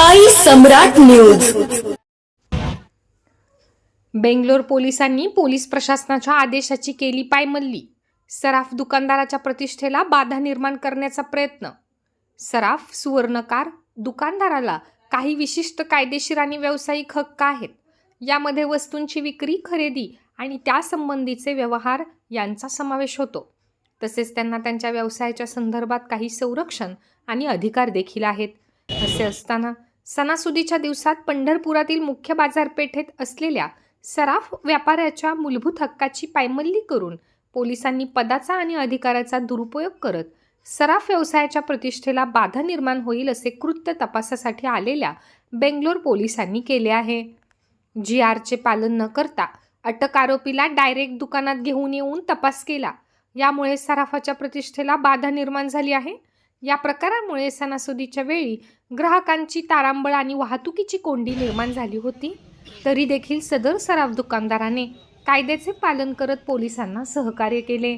साई सम्राट news. Bangalore पोलिसांनी police प्रशासनाच्या आदेशाची केली पायमल्ली. सराफ दुकानदाराच्या प्रतिष्ठेला बाधा निर्माण करण्याचा प्रयत्न. सराफ सुवर्णकार दुकानदाराला काही विशिष्ट कायदेशीर आणि व्यावसायिक हक्क आहेत. यामध्ये वस्तूंची विक्री खरेदी आणि त्यासंबंधीचे व्यवहार यांचा समावेश होतो. तसेच त्यांना त्यांच्या व्यवसायाच्या संदर्भात काही संरक्षण आणि अधिकार देखील आहेत. असे असताना सणासुदीच्या दिवसात पंढरपुरातील मुख्य बाजारपेठेत असलेल्या सराफ व्यापाऱ्याच्या मूलभूत हक्काची पायमल्ली करून पोलिसांनी पदाचा आणि अधिकाराचा दुरुपयोग करत सराफ व्यवसायाच्या प्रतिष्ठेला बाधा निर्माण होईल असे कृत्य तपासासाठी आलेल्या बेंगलोर पोलिसांनी केले आहे. जी आरचे पालन न करता अटक आरोपीला डायरेक्ट दुकानात घेऊन येऊन तपास केला. यामुळे सराफाच्या प्रतिष्ठेला बाधा निर्माण झाली आहे. या प्रकारामुळे सणासुदीच्या वेळी ग्राहकांची तारांबळ आणि वाहतुकीची कोंडी निर्माण झाली होती. तरी देखील सदर सराव दुकानदाराने कायद्याचे पालन करत पोलिसांना सहकार्य केले.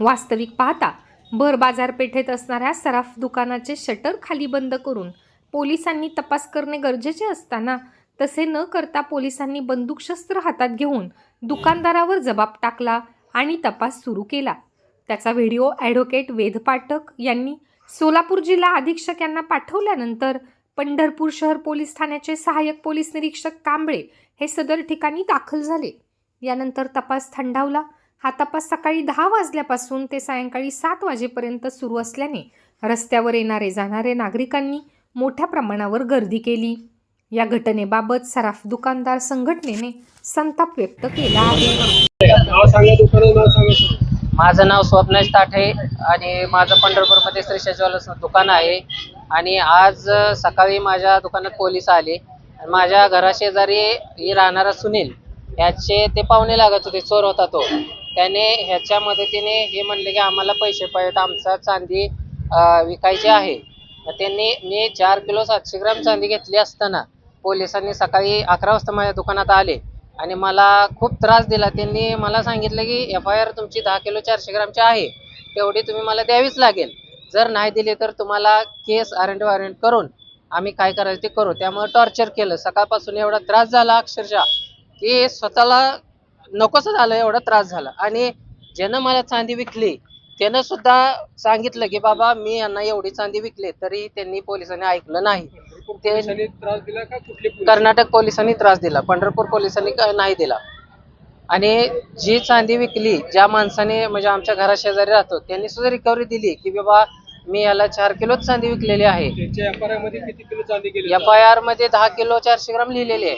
वास्तविक पाहता भर बाजारपेठेत असणाऱ्या सराफ दुकानाचे शटर खाली बंद करून पोलिसांनी तपास करणे गरजेचे असताना तसे न करता पोलिसांनी बंदूकशस्त्र हातात घेऊन दुकानदारावर जबाब टाकला आणि तपास सुरू केला. त्याचा व्हिडिओ ॲडव्होकेट वेधपाठक यांनी सोलापूर जिल्हा अधीक्षक यांना पाठवल्यानंतर पंढरपूर शहर पोलीस ठाण्याचे सहाय्यक पोलीस निरीक्षक कांबळे हे सदर ठिकाणी दाखल झाले. यानंतर तपास थंडावला. हा तपास सकाळी दहा वाजल्यापासून ते सायंकाळी सात वाजेपर्यंत सुरू असल्याने रस्त्यावर येणारे जाणारे नागरिकांनी मोठ्या प्रमाणावर गर्दी केली. या घटनेबाबत सराफ दुकानदार संघटनेने संताप व्यक्त केला आहे. माझं नाव स्वप्नेश ताठे आणि माझं पंढरपूरमध्ये श्री ज्वेलर्स दुकान आहे. आणि आज सकाळी माझ्या दुकानात पोलीस आले. माझ्या घराशेजारी ही राहणारा सुनील ह्याचे ते पाहुणे लागत होते चोर होता तो. त्याने ह्याच्या मदतीने हे म्हणले की आम्हाला पैसे पाहिजेत आमचा चांदी विकायची आहे. तर त्यांनी मी चार किलो सातशे ग्राम चांदी घेतली असताना पोलिसांनी सकाळी अकरा वाजता माझ्या दुकानात आले. आणि मला खूप त्रास दिला. त्यांनी मला सांगितलं की एफ आय आर तुमची दहा किलो चारशे ग्रामची आहे. तेवढी तुम्ही मला द्यावीच लागेल. जर नाही दिली तर तुम्हाला केस अरेंट वॉरंट करून आम्ही काय करायचं ते करू. त्यामुळे टॉर्चर केलं. सकाळपासून एवढा त्रास झाला अक्षरशः की स्वतःला नकोसं झालं एवढा त्रास झाला. आणि ज्यानं मला चांदी विकली त्यानं सुद्धा सांगितलं की बाबा मी यांना एवढी चांदी विकली तरी त्यांनी पोलिसांनी ऐकलं नाही. ते पोलिसांनी त्रास दिला का कुठले पोलीस? कर्नाटक पोलिसांनी त्रास दिला पंढरपूर पोलिसांनी नाही दिला? आणि जी चांदी विकली ज्या माणसाने म्हणजे आमच्या घराशेजारी राहतो त्यांनी सुद्धा रिकव्हरी दिली की बाबा मी याला चार किलोच चांदी विकलेली आहे. मध्ये किती किलो चांदी एफ आय आरमध्ये दहा किलो चारशे ग्राम लिहिलेली आहे.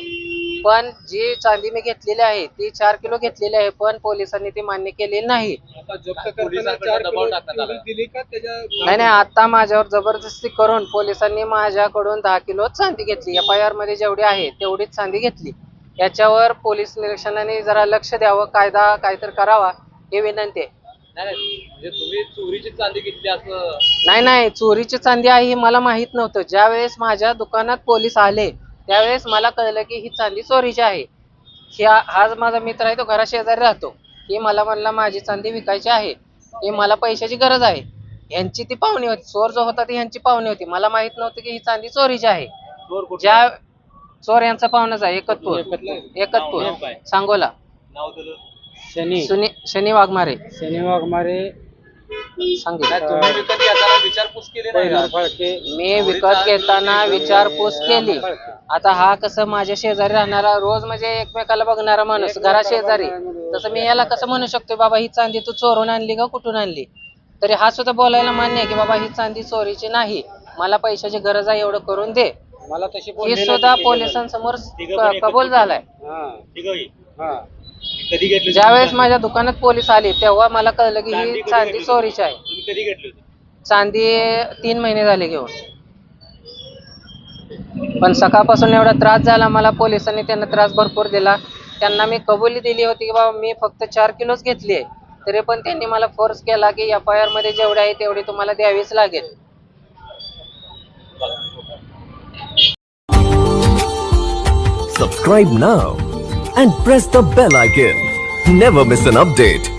पण जी चांदी मी घेतलेली आहे ती चार किलो घेतलेली आहे पण पोलिसांनी ती मान्य केलेली नाही. आता जप्त करताना चार किलो चोरी दिली का त्याच्या नाही नाही आता माझ्यावर जबरदस्ती करून पोलिसांनी माझ्याकडून दहा किलो चांदी घेतली. एफ आय आरमध्ये जेवढी आहे तेवढीच चांदी घेतली. याच्यावर पोलीस निरीक्षणाने जरा लक्ष द्यावं कायदा काहीतरी करावा हे विनंती आहे. म्हणजे तुम्ही चोरीची चांदी घेतली असं नाही नाही चोरीची चांदी आहे हे मला माहीत नव्हतं. ज्या वेळेस माझ्या दुकानात पोलीस आले त्यावेळेस मला कळलं की ही चांदी चोरीची आहे. ह्या हा माझा मित्र आहे तो घराशेजारी राहतो. की मला म्हणला माझी चांदी विकायची आहे. की मला पैशाची गरज आहे. यांची ती पाहुणी होती. चोर जो होता ती यांची पाहुणी होती. मला माहीत नव्हतं की ही चांदी चोरीची आहे. चोर? ज्या चोर यांचा पाहुणाच आहे एकतपूर. एकतपूर. एकतपूर. नाव काय? सांगोला. नाव शनी. सुनी शनी वाघमारे. शनी वाघमारे. सांगितलं तुम्ही विकत घेताना विचारपूस मी विकत घेताना विचारपूस केली. आता हा कसं माझ्या शेजारी राहणारा रोज म्हणजे एकमेकाला बघणारा माणूस घरा शेजारी. तसं मी याला कसं म्हणू शकतो बाबा ही चांदी तू चोरून आणली का कुठून आणली? तरी हा सुद्धा बोलायला मान्य आहे की बाबा ही चांदी चोरीची नाही. मला पैशाची गरज आहे एवढं करून दे. मला तशी हे सुद्धा पोलिसांसमोर कबूल झालाय. हा. ठीक आहे. हा. कधी घेतली ज्या वेळेस माझ्या दुकानात पोलीस आले तेव्हा मला कळलं की ही चांदी चोरीची आहे. तुम्ही कधी घेतली चांदी तीन महिने झाले घेऊन पण सकाळपासून एवढा त्रास झाला मला पोलिसांनी त्यांना त्रास भरपूर दिला त्यांना मी कबुली दिली होती की बाबा मी फक्त चार किलोच घेतली आहे तरी पण त्यांनी मला फोर्स केला की एफ आय आरमध्ये जेवढे आहे तेवढी तुम्हाला द्यावीच लागेल Subscribe now and press the bell icon. Never miss an update.